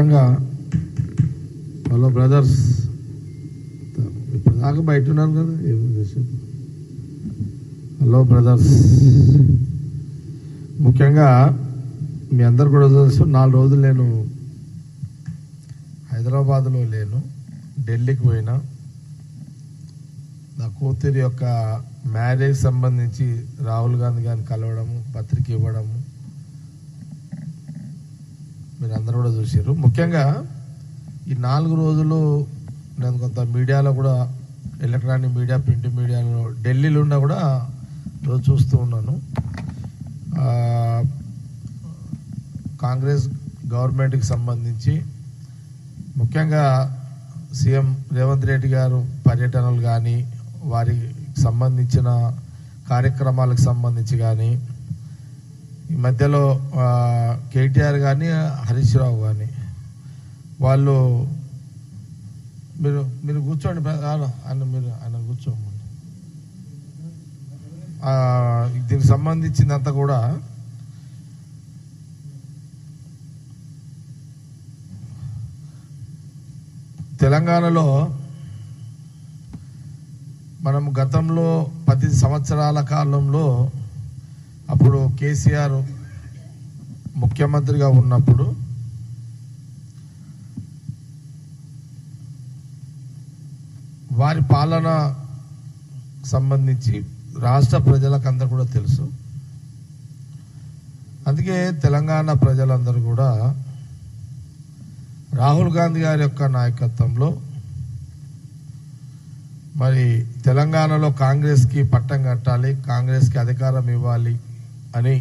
ముఖ్యంగా hello brothers ఇప్పుడు దాకా బయట ఉన్నారు కదా ఏమో హలో బ్రదర్స్. ముఖ్యంగా మీ అందరు కూడా తెలుసు నాలుగు రోజులు నేను హైదరాబాద్లో లేను ఢిల్లీకి పోయినా. నా కూతురి యొక్క మ్యారేజ్ సంబంధించి రాహుల్ గాంధీ గారిని కలవడము పత్రిక ఇవ్వడము మీరు అందరూ కూడా చూసారు ముఖ్యంగా ఈ నాలుగు రోజులు నేను కొంత మీడియాలో కూడా ఎలక్ట్రానిక్ మీడియా ప్రింట్ మీడియాలో ఢిల్లీలో ఉన్నా కూడా రోజు చూస్తూ ఉన్నాను. కాంగ్రెస్ గవర్నమెంట్కి సంబంధించి ముఖ్యంగా సీఎం రేవంత్ రెడ్డి గారు పర్యటనలు కానీ వారికి సంబంధించిన కార్యక్రమాలకు సంబంధించి కానీ ఈ మధ్యలో కేటీఆర్ కానీ హరీష్ రావు కానీ వాళ్ళు మీరు మీరు కూర్చోండి బ్ర- ఆయన మీరు ఆయన కూర్చోండి. దీనికి సంబంధించిందంతా కూడా తెలంగాణలో మనం గతంలో పది సంవత్సరాల కాలంలో అప్పుడు కేసీఆర్ ముఖ్యమంత్రిగా ఉన్నప్పుడు వారి పాలన సంబంధించి రాష్ట్ర ప్రజలకు అందరు కూడా తెలుసు. అందుకే తెలంగాణ ప్రజలందరూ కూడా రాహుల్ గాంధీ గారి యొక్క నాయకత్వంలో మరి తెలంగాణలో కాంగ్రెస్కి పట్టం కట్టాలి కాంగ్రెస్కి అధికారం ఇవ్వాలి అని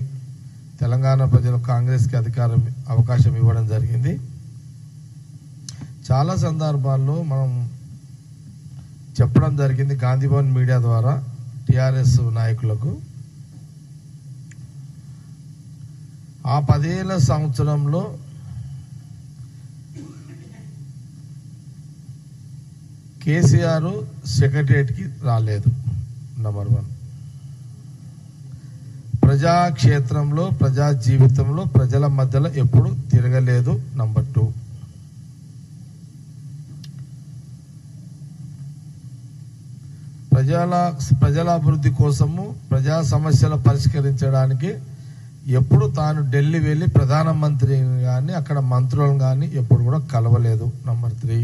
తెలంగాణ ప్రజలు కాంగ్రెస్కి అధికారం అవకాశం ఇవ్వడం జరిగింది. చాలా సందర్భాల్లో మనం చెప్పడం జరిగింది గాంధీభవన్ మీడియా ద్వారా టిఆర్ఎస్ నాయకులకు. ఆ పదేళ్ళ సంవత్సరంలో కేసీఆర్ సెక్రటరియట్కి రాలేదు నంబర్ వన్. ప్రజాక్షేత్రంలో ప్రజా జీవితంలో ప్రజల మధ్యలో ఎప్పుడు తిరగలేదు నంబర్ టూ ప్రజల ప్రజల అభివృద్ధి కోసము ప్రజా సమస్యలు పరిష్కరించడానికి ఎప్పుడు తాను ఢిల్లీ వెళ్ళి ప్రధానమంత్రి కానీ అక్కడ మంత్రులను కానీ ఎప్పుడు కూడా కలవలేదు నంబర్ త్రీ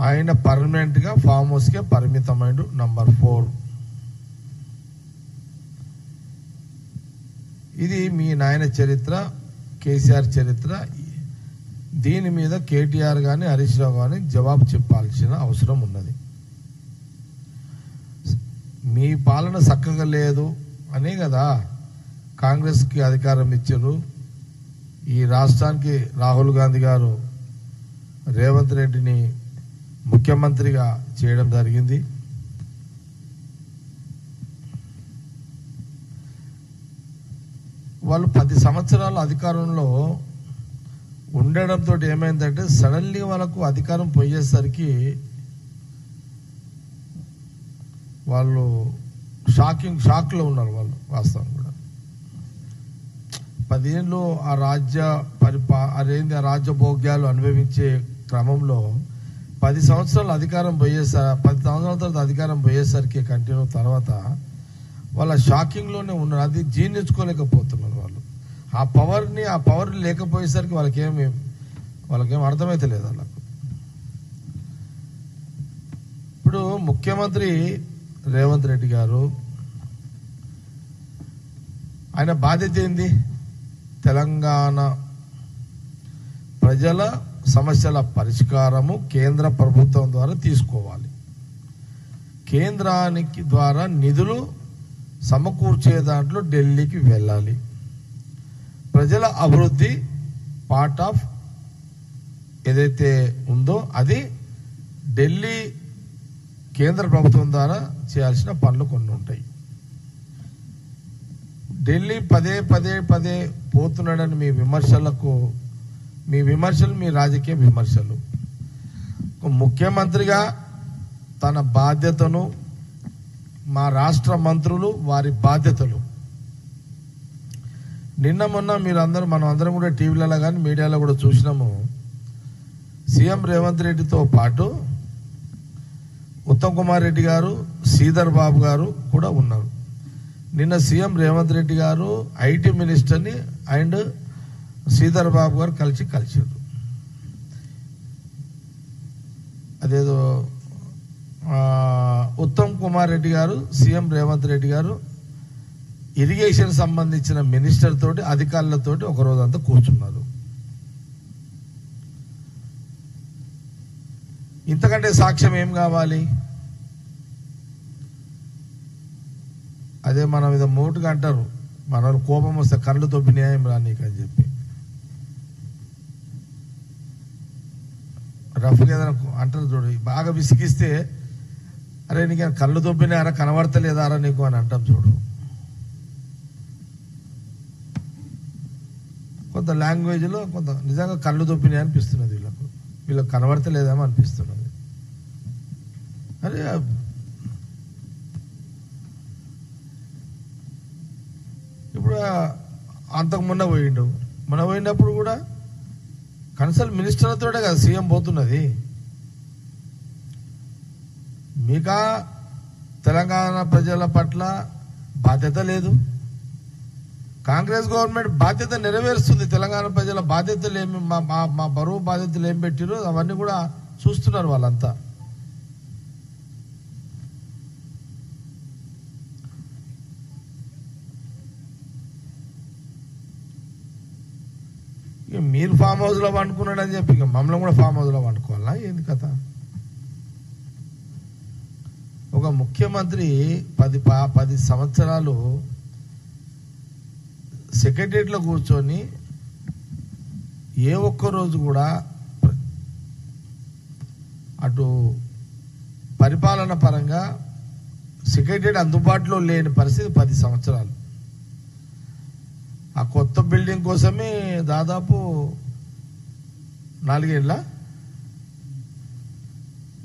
ఆయన పర్మనెంట్గా ఫామ్ హౌస్కే పరిమితమైన నంబర్ ఫోర్ ఇది మీ నాయన చరిత్ర కేసీఆర్ చరిత్ర. దీని మీద కేటీఆర్ కానీ హరీష్ రావు కానీ జవాబు చెప్పాల్సిన అవసరం ఉన్నది. మీ పాలన చక్కగా లేదు అనే కదా కాంగ్రెస్కి అధికారం ఇచ్చారు. ఈ రాష్ట్రానికి రాహుల్ గాంధీ గారు రేవంత్ రెడ్డిని ముఖ్యమంత్రిగా చేయడం జరిగింది. వాళ్ళు పది సంవత్సరాల అధికారంలో ఉండడంతో ఏమైందంటే సడన్లీ వాళ్ళకు అధికారం పోయేసరికి వాళ్ళు షాకింగ్ షాక్లో ఉన్నారు వాళ్ళు వాస్తవం కూడా. పదేళ్ళు ఆ రాజ్య పరిపా అదేంది ఆ రాజ్య భోగ్యాలు అనుభవించే క్రమంలో పది సంవత్సరాలు అధికారం పోయేసరి పది సంవత్సరాల తర్వాత అధికారం పోయేసరికి కంటిన్యూ తర్వాత వాళ్ళ షాకింగ్లోనే ఉన్నారు. అది జీర్ణించుకోలేకపోతున్నారు వాళ్ళు. ఆ పవర్ని ఆ పవర్ లేకపోయేసరికి వాళ్ళకేమి వాళ్ళకేం అర్థమైతే లేదు వాళ్ళకు ఇప్పుడు ముఖ్యమంత్రి రేవంత్ రెడ్డి గారు ఆయన బాధ్యత ఏంది? తెలంగాణ ప్రజల సమస్యల పరిష్కారము కేంద్ర ప్రభుత్వం ద్వారా తీసుకోవాలి. కేంద్రానికి ద్వారా నిధులు సమకూర్చే దాంట్లో ఢిల్లీకి వెళ్ళాలి. ప్రజల అభివృద్ధి పార్ట్ ఆఫ్ ఏదైతే ఉందో అది ఢిల్లీ కేంద్ర ప్రభుత్వం ద్వారా చేయాల్సిన పనులు కొన్ని ఉంటాయి. ఢిల్లీ పదే పదే పదే పోతున్నాడని మీ విమర్శలకు మీ విమర్శలు మీ రాజకీయ విమర్శలు. ముఖ్యమంత్రిగా తన బాధ్యతను మా రాష్ట్ర మంత్రులు వారి బాధ్యతలు. నిన్న మొన్న మీరు అందరూ మనం అందరం కూడా టీవీలలో కానీ మీడియాలో కూడా చూసినాము. సీఎం రేవంత్ రెడ్డితో పాటు ఉత్తమ్ కుమార్ రెడ్డి గారు శ్రీధర్ బాబు గారు కూడా ఉన్నారు. నిన్న సీఎం రేవంత్ రెడ్డి గారు ఐటీ మినిస్టర్ని అండ్ శ్రీధర్ బాబు గారు కలిసి కలిసారు అదేదో కుమార్ రెడ్డి గారు సీఎం రేవంత్ రెడ్డి గారు ఇరిగేషన్ సంబంధించిన మినిస్టర్ తోటి అధికారులతోటి ఒక రోజంతా కూర్చున్నారు. ఇంతకంటే సాక్ష్యం ఏం కావాలి? అదే మనం ఇది మోటుగా అంటారు. మన కోపం వస్తే కళ్ళు తొబ్బి న్యాయం రా అని చెప్పి. రఫ్గా ఏదైనా అంటారు చూడు బాగా విసిగిస్తే అరే నీకు ఏమైనా కళ్ళు తొప్పినారా కనబడతలేదారా నీకు అని అంటాం చూడు. కొంత లాంగ్వేజ్లో కొంత నిజంగా కళ్ళు దొబ్బినాయి అనిపిస్తున్నది వీళ్ళకు. వీళ్ళకి కనబడతలేదేమో అనిపిస్తున్నది. అరే ఇప్పుడు అంతకు మొన్న పోయిండు. మొన్న పోయినప్పుడు కూడా కన్సల్ట్ మినిస్టర్లతోటే కదా సీఎం పోతున్నది. మీకా తెలంగాణ ప్రజల పట్ల బాధ్యత లేదు? కాంగ్రెస్ గవర్నమెంట్ బాధ్యత నెరవేరుస్తుంది. తెలంగాణ ప్రజల బాధ్యతలు ఏమి మా మా మా బరువు బాధ్యతలు ఏం పెట్టిరో అవన్నీ కూడా చూస్తున్నారు వాళ్ళంతా. ఇక మీరు ఫామ్ హౌస్లో పండుకున్నాడని చెప్పి ఇక మమ్మల్ని కూడా ఫామ్ హౌస్లో పండుకోవాలా ఏంది కథ? ఒక ముఖ్యమంత్రి పది పా- పది సంవత్సరాలు సెక్రటరియట్లో కూర్చొని ఏ ఒక్క రోజు కూడా అటు పరిపాలన పరంగా సెక్రటరియట్ అందుబాటులో లేని పరిస్థితి పది సంవత్సరాలు. ఆ కొత్త బిల్డింగ్ కోసమే దాదాపు నాలుగేళ్ళ?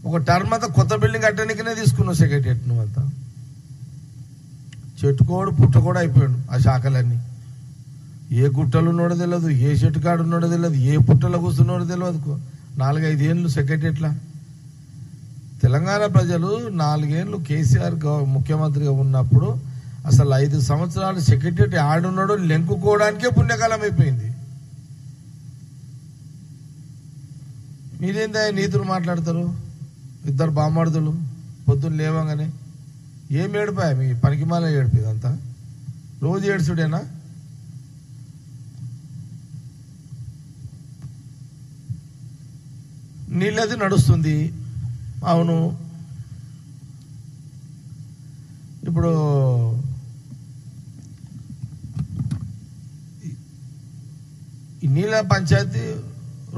ఒక టర్మ్ అంతా కొత్త బిల్డింగ్ కట్టడానికినే తీసుకున్నావు సెక్రటరియట్ నువ్వు అంతా. చెట్టుకోడు కూడా అయిపోయాడు ఆ శాఖలన్నీ. ఏ గుట్టలు ఉన్నాడో తెలియదు ఏ చెట్టు కాడు ఉన్నాడో తెలియదు ఏ పుట్టలో కూర్చున్నాడో తెలియదు నాలుగైదేళ్ళు సెక్రటరియట్లా తెలంగాణ ప్రజలు నాలుగేళ్ళు కేసీఆర్ ముఖ్యమంత్రిగా ఉన్నప్పుడు అసలు ఐదు సంవత్సరాలు సెక్రటరీ ఆడున్నాడో లెంకుకోవడానికే పుణ్యకాలం అయిపోయింది. మీరేందా నీతులు మాట్లాడతారు? ఇద్దరు బామ్మడుదులు పొద్దున్న లేవగానే ఏం ఏడిపాయ మీ పనికిమాల ఏడిపి ఇదంతా? రోజు ఏడుచుడేనా? నీళ్ళది నడుస్తుంది. అవును. ఇప్పుడు ఈ నీళ్ళ పంచాయతీ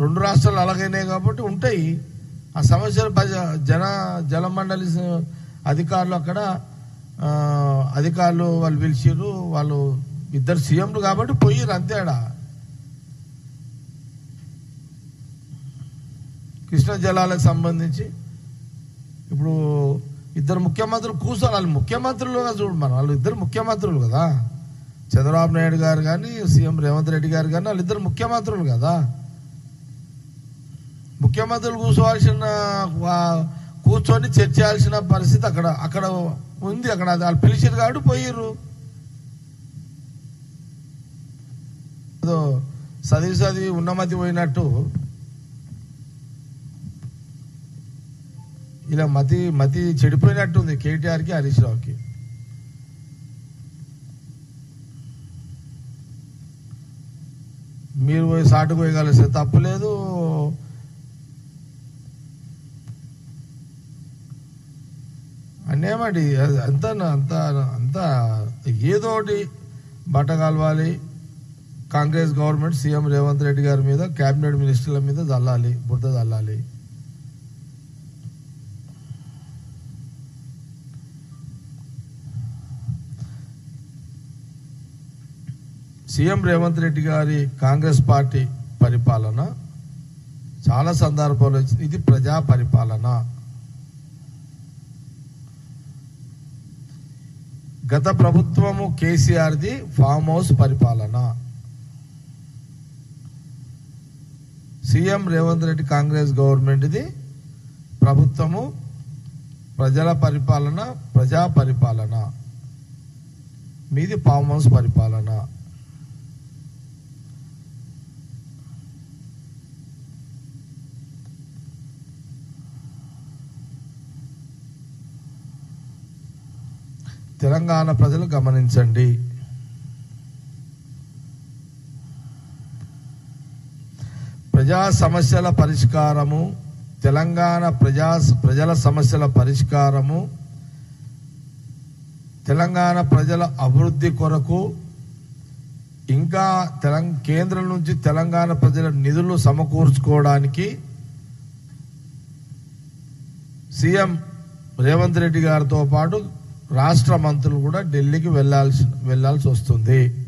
రెండు రాష్ట్రాలు అలాగైనాయి కాబట్టి ఉంటాయి. ఆ సమస్యలు జన జలమండలి అధికారులు అక్కడ అధికారులు వాళ్ళు పిలిచిర్రు వాళ్ళు ఇద్దరు సీఎంలు కాబట్టి పోయిర్రు అంతేడా కృష్ణా జలాలకు సంబంధించి ఇప్పుడు ఇద్దరు ముఖ్యమంత్రులు కూర్చోవాలి వాళ్ళు ముఖ్యమంత్రులుగా చూడు మనం వాళ్ళు ఇద్దరు ముఖ్యమంత్రులు కదా. చంద్రబాబు నాయుడు గారు కానీ సీఎం రేవంత్ రెడ్డి గారు కానీ వాళ్ళిద్దరు ముఖ్యమంత్రులు కదా. ముఖ్యమంత్రులు కూర్చోవాల్సిన కూర్చొని చర్చించాల్సిన పరిస్థితి అక్కడ అక్కడ ఉంది అక్కడ. వాళ్ళు పిలిచారు కాబట్టి పోయిర్రు. ఏదో చదివి చదివి ఉన్నమతి పోయినట్టు. ఇలా మతి మతి చెడిపోయినట్టుంది కేటీఆర్కి హరీష్ రావుకి. మీరు పోయి సాటు పోయగలిస్తే తప్పు లేదు. ఏమండి అంత అంత అంత ఏదో ఒకటి బట్ట కలవాలి. కాంగ్రెస్ గవర్నమెంట్ సీఎం రేవంత్ రెడ్డి గారి మీద క్యాబినెట్ మినిస్టర్ల మీద చల్లాలి బురద చల్లాలి సీఎం రేవంత్ రెడ్డి గారి కాంగ్రెస్ పార్టీ పరిపాలన చాలా సందర్భాలు వచ్చింది ఇది ప్రజా పరిపాలన. గత ప్రభుత్వము కేసీఆర్ది ఫామ్ హౌస్ పరిపాలన. సీఎం రేవంత్ రెడ్డి కాంగ్రెస్ గవర్నమెంట్ది ప్రభుత్వము ప్రజల పరిపాలన ప్రజా పరిపాలన. మీది ఫామ్ హౌస్ పరిపాలన. తెలంగాణ ప్రజలు గమనించండి. ప్రజా సమస్యల పరిష్కారము తెలంగాణ ప్రజా ప్రజల సమస్యల పరిష్కారము తెలంగాణ ప్రజల అభివృద్ధి కొరకు ఇంకా తెలంగ కేంద్రం నుంచి తెలంగాణ ప్రజల నిధులు సమకూర్చుకోవడానికి సీఎం రేవంత్ రెడ్డి గారితో పాటు రాష్ట్ర మంత్రులు కూడా ఢిల్లీకి వెళ్ళాల్సి వెళ్ళాల్సి వస్తుంది.